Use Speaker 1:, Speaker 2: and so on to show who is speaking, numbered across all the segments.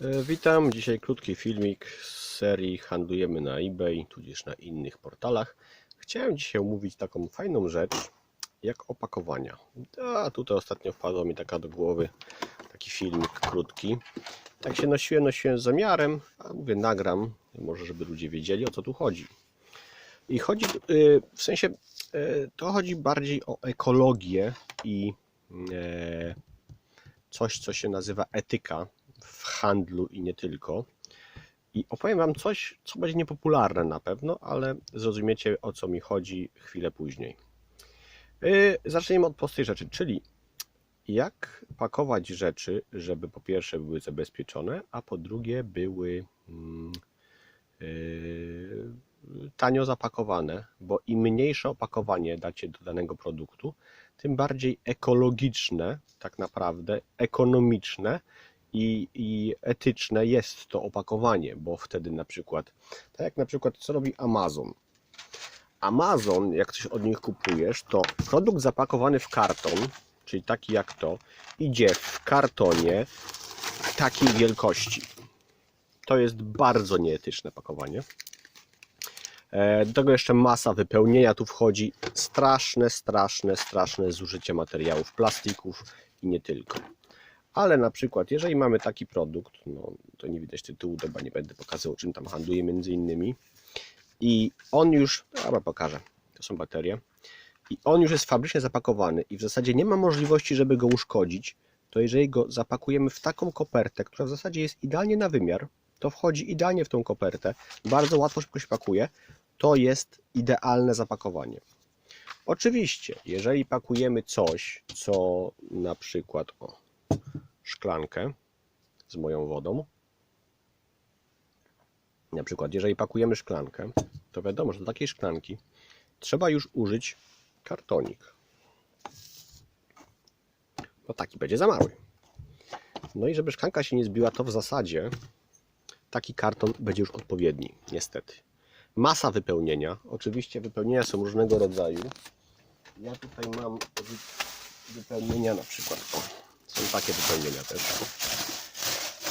Speaker 1: E, Witam, dzisiaj krótki filmik z serii Handlujemy na eBay, tudzież na innych portalach. Chciałem dzisiaj omówić taką fajną rzecz, jak opakowania. A tutaj ostatnio wpadła mi taka do głowy, taki filmik krótki. Tak się nosiłem, nosiłem z zamiarem, a mówię nagram, może żeby ludzie wiedzieli o co tu chodzi. I chodzi, y, w sensie, y, to chodzi bardziej o ekologię i e, coś, co się nazywa etyka w handlu i nie tylko. I opowiem Wam coś, co będzie niepopularne na pewno, ale zrozumiecie o co mi chodzi chwilę później. Yy, Zacznijmy od prostej rzeczy, czyli jak pakować rzeczy, żeby po pierwsze były zabezpieczone, a po drugie były mm, yy, tanio zapakowane, bo im mniejsze opakowanie dacie do danego produktu, tym bardziej ekologiczne, tak naprawdę, ekonomiczne i, i etyczne jest to opakowanie, bo wtedy na przykład, tak jak na przykład co robi Amazon. Amazon, jak coś od nich kupujesz, to produkt zapakowany w karton, czyli taki jak to, idzie w kartonie takiej wielkości. To jest bardzo nieetyczne pakowanie. E, Do tego jeszcze masa wypełnienia tu wchodzi. Straszne, straszne, straszne zużycie materiałów, plastików i nie tylko. Ale na przykład, jeżeli mamy taki produkt, no to nie widać tytułu, chyba nie będę pokazywał, czym tam handluje między innymi. I on już, dobra, pokażę, to są baterie. I on już jest fabrycznie zapakowany i w zasadzie nie ma możliwości, żeby go uszkodzić. To jeżeli go zapakujemy w taką kopertę, która w zasadzie jest idealnie na wymiar, to wchodzi idealnie w tą kopertę, bardzo łatwo szybko się pakuje, to jest idealne zapakowanie. Oczywiście, jeżeli pakujemy coś, co na przykład, o, szklankę z moją wodą. Na przykład, jeżeli pakujemy szklankę, to wiadomo, że do takiej szklanki trzeba już użyć kartonik. Bo taki będzie za mały. No i żeby szklanka się nie zbiła, to w zasadzie taki karton będzie już odpowiedni, niestety. Masa wypełnienia. Oczywiście wypełnienia są różnego rodzaju. Ja tutaj mam wy- wypełnienia na przykład. Są takie wypełnienia też.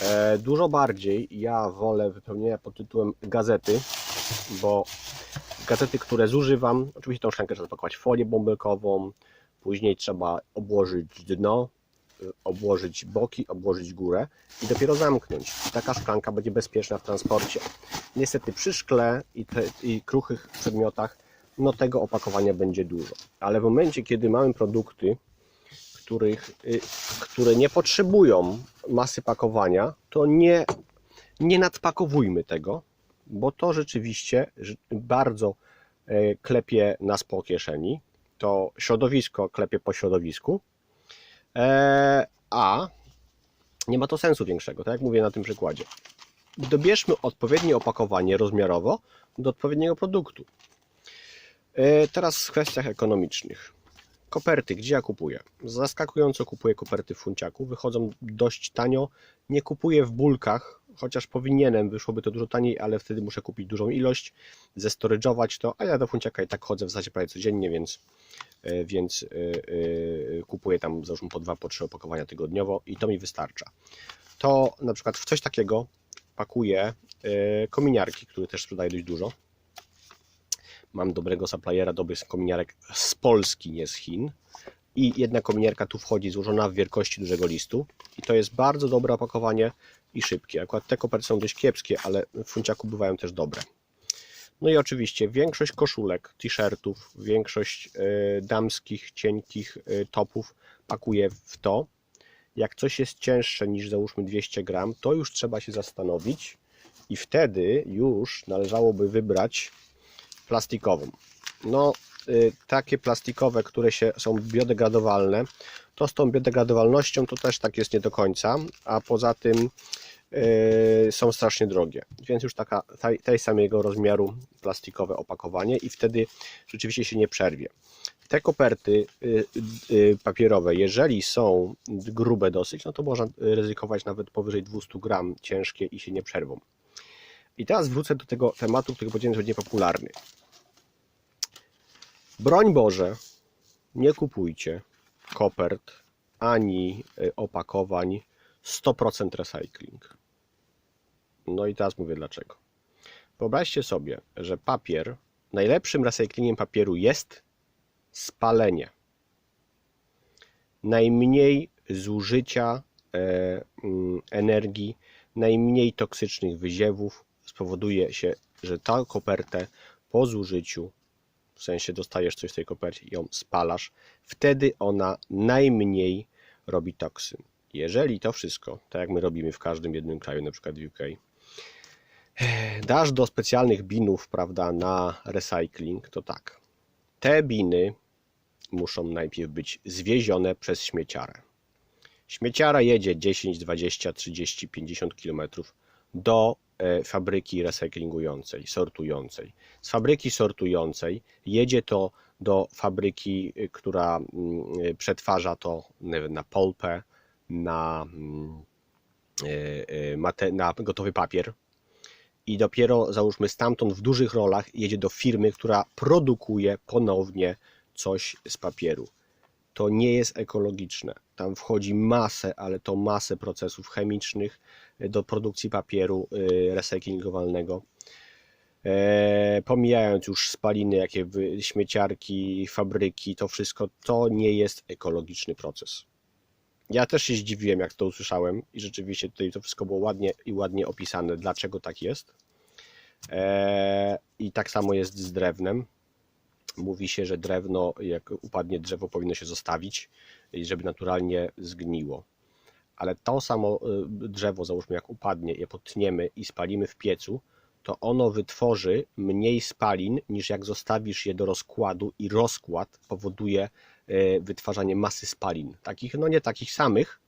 Speaker 1: E, dużo bardziej ja wolę wypełnienia pod tytułem gazety, bo gazety, które zużywam, oczywiście tą szklankę trzeba zapakować w folię bąbelkową, później trzeba obłożyć dno, y, obłożyć boki, obłożyć górę i dopiero zamknąć. I taka szklanka będzie bezpieczna w transporcie. Niestety przy szkle i, te, i kruchych przedmiotach, no tego opakowania będzie dużo. Ale w momencie, kiedy mamy produkty, których, y, które nie potrzebują masy pakowania, to nie, nie nadpakowujmy tego, bo to rzeczywiście bardzo e, klepie nas po kieszeni. To środowisko klepie po środowisku, e, a nie ma to sensu większego, tak jak mówię na tym przykładzie. Dobierzmy odpowiednie opakowanie rozmiarowo do odpowiedniego produktu. E, Teraz w kwestiach ekonomicznych. Koperty, gdzie ja kupuję? Zaskakująco kupuję koperty w funciaku, wychodzą dość tanio. Nie kupuję w bulkach, chociaż powinienem, wyszłoby to dużo taniej, ale wtedy muszę kupić dużą ilość, zestorygować to, a ja do funciaka i tak chodzę w zasadzie prawie codziennie, więc, e, więc e, e, kupuję tam załóżmy po dwa, po trzy opakowania tygodniowo i to mi wystarcza. To na przykład w coś takiego pakuję e, kominiarki, które też sprzedaję dość dużo. Mam dobrego suppliera, dobrych kominiarek z Polski, nie z Chin. I jedna kominiarka tu wchodzi złożona w wielkości dużego listu. I to jest bardzo dobre opakowanie i szybkie. Akurat te koperty są dość kiepskie, ale w funciaku bywają też dobre. No i oczywiście większość koszulek, t-shirtów, większość e, damskich, cienkich e, topów pakuję w to. Jak coś jest cięższe niż załóżmy 200 gram, to już trzeba się zastanowić i wtedy już należałoby wybrać plastikową. No, y, takie plastikowe, które się, są biodegradowalne, to z tą biodegradowalnością to też tak jest nie do końca, a poza tym y, są strasznie drogie. Więc już taka, tej, tej samego rozmiaru plastikowe opakowanie i wtedy rzeczywiście się nie przerwie. Te koperty y, papierowe, jeżeli są grube dosyć, no to można ryzykować nawet powyżej 200 gram ciężkie i się nie przerwą. I teraz wrócę do tego tematu, który powiedziałem, że będzie popularny. Broń Boże, nie kupujcie kopert ani y, opakowań 100% recycling. No i teraz mówię dlaczego. Wyobraźcie sobie, że papier, najlepszym recyklingiem papieru jest spalenie. Najmniej zużycia e, mm, energii, najmniej toksycznych wyziewów spowoduje się, że tą kopertę po zużyciu, w sensie dostajesz coś z tej koperty i ją spalasz, wtedy ona najmniej robi toksyn. Jeżeli to wszystko, tak jak my robimy w każdym jednym kraju, na przykład w UK, dasz do specjalnych binów, prawda, na recycling, to tak. Te biny muszą najpierw być zwiezione przez śmieciarę. Śmieciara jedzie 10, 20, 30, 50 km do fabryki recyklingującej, sortującej. Z fabryki sortującej jedzie to do fabryki, y, która mm, y, przetwarza to na polpę, na, mm, y, na gotowy papier. I dopiero załóżmy stamtąd w dużych rolach jedzie do firmy, która produkuje ponownie coś z papieru. To nie jest ekologiczne. Tam wchodzi masę, ale to masę procesów chemicznych do produkcji papieru y, recyklingowalnego. E, pomijając już spaliny, jakie śmieciarki, fabryki, to wszystko, to nie jest ekologiczny proces. Ja też się zdziwiłem, jak to usłyszałem i rzeczywiście tutaj to wszystko było ładnie i ładnie opisane, dlaczego tak jest. E, I tak samo jest z drewnem. Mówi się, że drewno, jak upadnie drzewo, powinno się zostawić, żeby naturalnie zgniło. Ale to samo y, drzewo, załóżmy, jak upadnie, je potniemy i spalimy w piecu, to ono wytworzy mniej spalin niż jak zostawisz je do rozkładu i rozkład powoduje e, wytwarzanie masy spalin. Takich, no nie takich samych,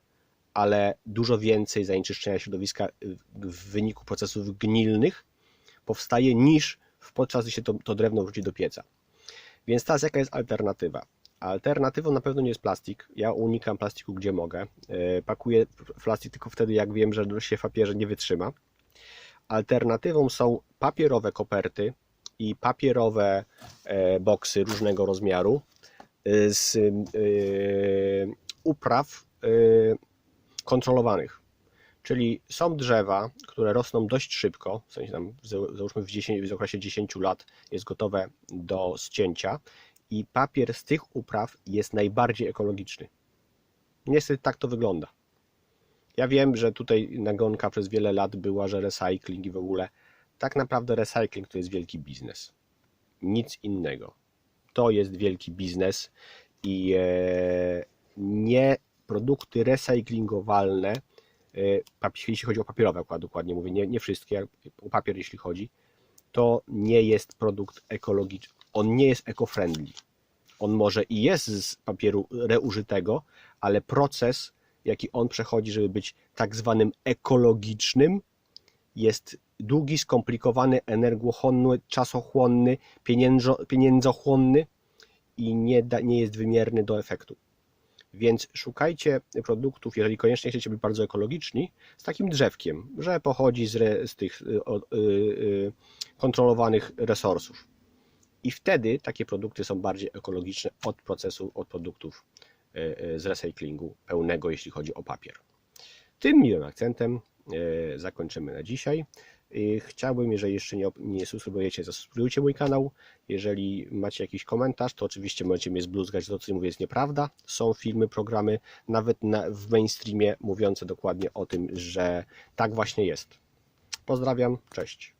Speaker 1: ale dużo więcej zanieczyszczenia środowiska y, w wyniku procesów gnilnych powstaje niż podczas gdy się to, to drewno wrzuci do pieca. Więc teraz jaka jest alternatywa? Alternatywą na pewno nie jest plastik. Ja unikam plastiku gdzie mogę. E, Pakuję plastik tylko wtedy, jak wiem, że się papierze nie wytrzyma. Alternatywą są papierowe koperty i papierowe e, boksy różnego rozmiaru e, z upraw kontrolowanych. Czyli są drzewa, które rosną dość szybko, w sensie tam za- załóżmy w, 10, w okresie 10 lat jest gotowe do ścięcia i papier z tych upraw jest najbardziej ekologiczny. Niestety tak to wygląda. Ja wiem, że tutaj nagonka przez wiele lat była, że recycling i w ogóle. Tak naprawdę recycling to jest wielki biznes. Nic innego. To jest wielki biznes i e, nie produkty recyklingowalne, jeśli chodzi o papierowe, akurat dokładnie mówię, nie, nie wszystkie, o papier jeśli chodzi, to nie jest produkt ekologiczny. On nie jest eco-friendly. On może i jest z papieru reużytego, ale proces, jaki on przechodzi, żeby być tak zwanym ekologicznym, jest długi, skomplikowany, energochłonny, czasochłonny, pieniędzo, pieniędzochłonny i nie, da, nie jest wymierny do efektu. Więc szukajcie produktów, jeżeli koniecznie chcecie być bardzo ekologiczni, z takim drzewkiem, że pochodzi z, re, z tych y, y, y, kontrolowanych resursów. I wtedy takie produkty są bardziej ekologiczne od procesu, od produktów y, y, z recyklingu pełnego, jeśli chodzi o papier. Tym miłym akcentem zakończymy na dzisiaj. Y, Chciałbym, jeżeli jeszcze nie, nie subskrybujecie, zasubskrybujcie mój kanał. Jeżeli macie jakiś komentarz, to oczywiście możecie mnie zbluzgać, że to co mówię jest nieprawda. Są filmy, programy, nawet na, w mainstreamie mówiące dokładnie o tym, że tak właśnie jest. Pozdrawiam, cześć.